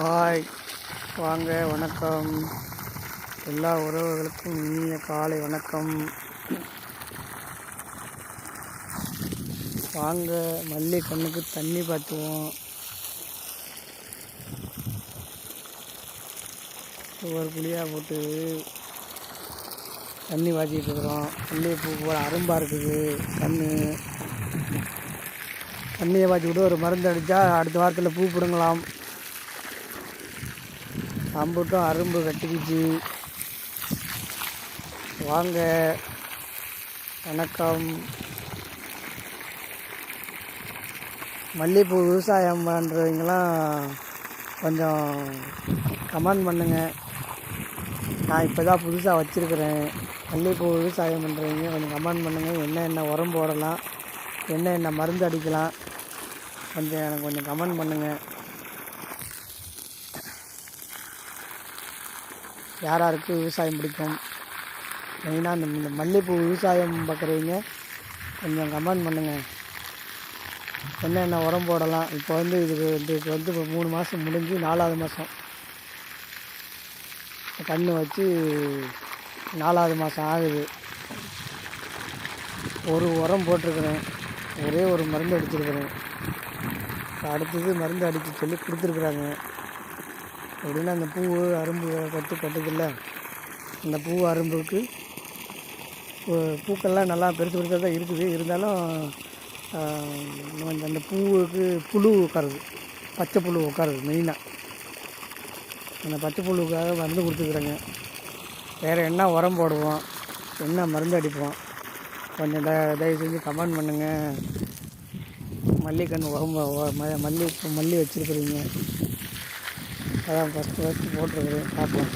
Hi. வாங்க வணக்கம். எல்லா உறவுகளுக்கும் இனிய காலை வணக்கம். வாங்க மல்லி கண்ணுக்கு தண்ணி பார்த்துவோம் ஒரு குழியாக போட்டு தண்ணி பாய்ச்சிட்டு இருக்கிறோம். மல்லிகைப்பூ போகிற அரும்பாக இருக்குது. தண்ணி தண்ணியை பாய்ச்சி விட்டு ஒரு மருந்து அடித்தா அடுத்த வாரத்தில் பூ பிடுங்கலாம். அம்புட்டும் அரும்பு கட்டிக்கிச்சு. வாங்க. வணக்கம். மல்லிகைப்பூ விவசாயம் பண்ணுறவங்களாம் கொஞ்சம் கமெண்ட் பண்ணுங்கள் நான் இப்போ தான் புதுசாக வச்சுருக்கிறேன். மல்லிகைப்பூ விவசாயம் பண்ணுறவங்க கொஞ்சம் கமெண்ட் பண்ணுங்கள் என்ன என்ன உரம் போடலாம்? என்ன என்ன மருந்து அடிக்கலாம்? கொஞ்சம் எனக்கு கொஞ்சம் கமெண்ட் பண்ணுங்கள் யார் யாருக்கு விவசாயம் பிடிக்கும்? மெயினாக இந்த இந்த மல்லிகைப்பூ விவசாயம் பார்க்குறவங்க கொஞ்சம் கமெண்ட் பண்ணுங்கள் என்னென்ன உரம் போடலாம்? இப்போ வந்து இதுக்கு வந்து இப்போ வந்து இப்போ மூணு மாதம் முடிஞ்சு நாலாவது மாதம் கன்று வச்சு நாலாவது மாதம் ஆகுது. ஒரு உரம் போட்டிருக்கிறேன். ஒரே ஒரு மருந்து அடிச்சிருக்கிறேன். அடுத்தது மருந்து அடிக்க சொல்லி கொடுத்துருக்குறாங்க. எப்படின்னா அந்த பூ அரும்பு கட்டு கட்டுதில்ல அந்த பூ அரும்புக்கு பூ- பூக்கள்லாம் நல்லா பெருசு பெருசாக தான் இருக்குது. இருந்தாலும் அந்த- அந்த பூவுக்கு புழு உட்காருது பச்சை புழு உட்காருது மெயினாக அந்த பச்சை புழுவுக்காக மருந்து கொடுத்துக்கிறேங்க வேறு என்ன உரம் போடுவோம் என்ன மருந்து அடிப்போம் கொஞ்சம் த தயவு செஞ்சு கமெண்ட் பண்ணுங்கள் மல்லிகன்று உரம் மல்லி மல்லி வச்சுருக்குறீங்க. அதான் ஃபஸ்ட்டு ஃபஸ்ட்டு போட்டிருக்கிறேன் பார்ப்போம்.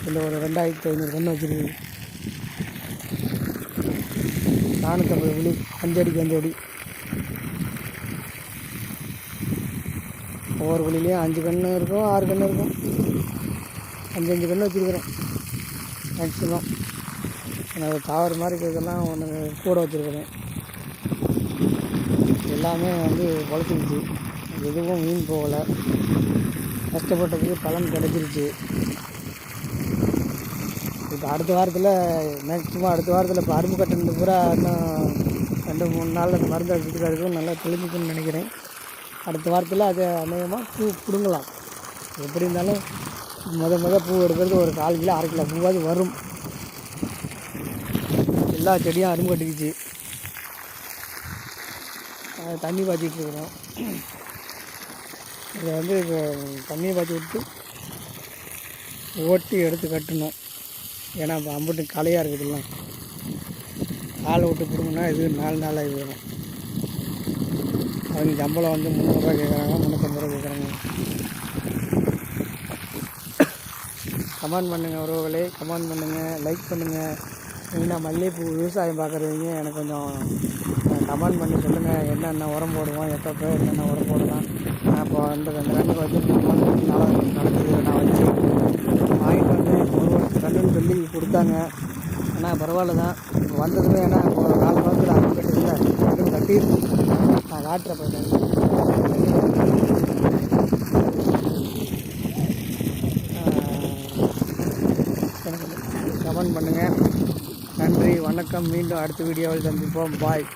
இதில் ஒரு ரெண்டாயிரத்தி ஐநூறு கன்று வச்சுருக்கு. நானூற்றம்பது விழி அஞ்சடிக்கு அஞ்சடி அஞ்சு அடி. ஒவ்வொரு குழிலையும் அஞ்சு கன்று இருக்கும் ஆறு கன்று இருக்கும். அஞ்சு அஞ்சு கன்று வச்சுருக்குறேன் மேக்ஸிமம் எனக்கு தாவர மாதிரி இருக்கிறதெல்லாம் ஒன்று கூட வச்சுருக்குறேன் எல்லாமே வந்து பொழைச்சிருச்சு எதுவும் மீன் போகலை. கஷ்டப்பட்டதுக்கு பலன் கிடைச்சிருச்சு. இப்போ அடுத்த வாரத்தில் மேக்ஸிமம் அடுத்த வாரத்தில் இப்போ அரும்பு கட்டினது பூரா இன்னும் ரெண்டு மூணு நாள் அந்த மருந்து அடிச்சுட்டு இருக்கும் நல்லா தெளிஞ்சுக்குன்னு நினைக்கிறேன். அடுத்த வாரத்தில் அது அநேகமாக பூ பிடுங்கலாம். எப்படி இருந்தாலும் முத முத பூ எடுக்கிறது ஒரு கால் கிலோ அரை கிலோ பூவாவது வரும். எல்லா செடியும் அரும்பு கட்டிக்குச்சு. தண்ணி பாய்ச்சிட்டு இருக்கிறோம். இதை வந்து இப்போ தண்ணியை பாய்ச்சி விட்டு ஓட்டி எடுத்து கட்டணும். ஏன்னா இப்போ அம்புட்டு களையாக இருக்குதுலாம் ஆளை விட்டு கொடுங்கன்னா இது நாலு நாள் ஆகி போயிடும். அவங்க சம்பளம் வந்து முந்நூறுரூவா கேட்குறாங்க முந்நூற்றம்பது ரூபா கேட்குறாங்க. கமெண்ட் பண்ணுங்கள் உறவுகளே கமெண்ட் பண்ணுங்கள் லைக் பண்ணுங்கள் மெயினாக மல்லிகைப்பூ விவசாயம் பார்க்குறவங்க எனக்கு கொஞ்சம் கமெண்ட் பண்ணி சொல்லுங்கள் என்னென்ன உரம் போடுவோம் எப்பப்போ என்னென்ன உரம் போடலாம். இப்போ அந்த ரெண்டு ரெண்டு வந்து மூணு நாலாவது நடக்குது நான் வச்சு வாங்கிட்டு வந்தேன் ஒரு வருஷம் கண்ணுன்னு சொல்லி கொடுத்தாங்க. ஆனால் பரவாயில்ல தான். இப்போ வந்ததுமே ஏன்னா இப்போ ஒரு நாலு மாதத்தில் அவங்க கட்டுதில்ல கண்ணு கட்டி நான் காட்டுறேன் போயிட்டேன் கமெண்ட் பண்ணுங்கள் நன்றி வணக்கம். மீண்டும் அடுத்த வீடியோவில் சந்திப்போம். பாய்.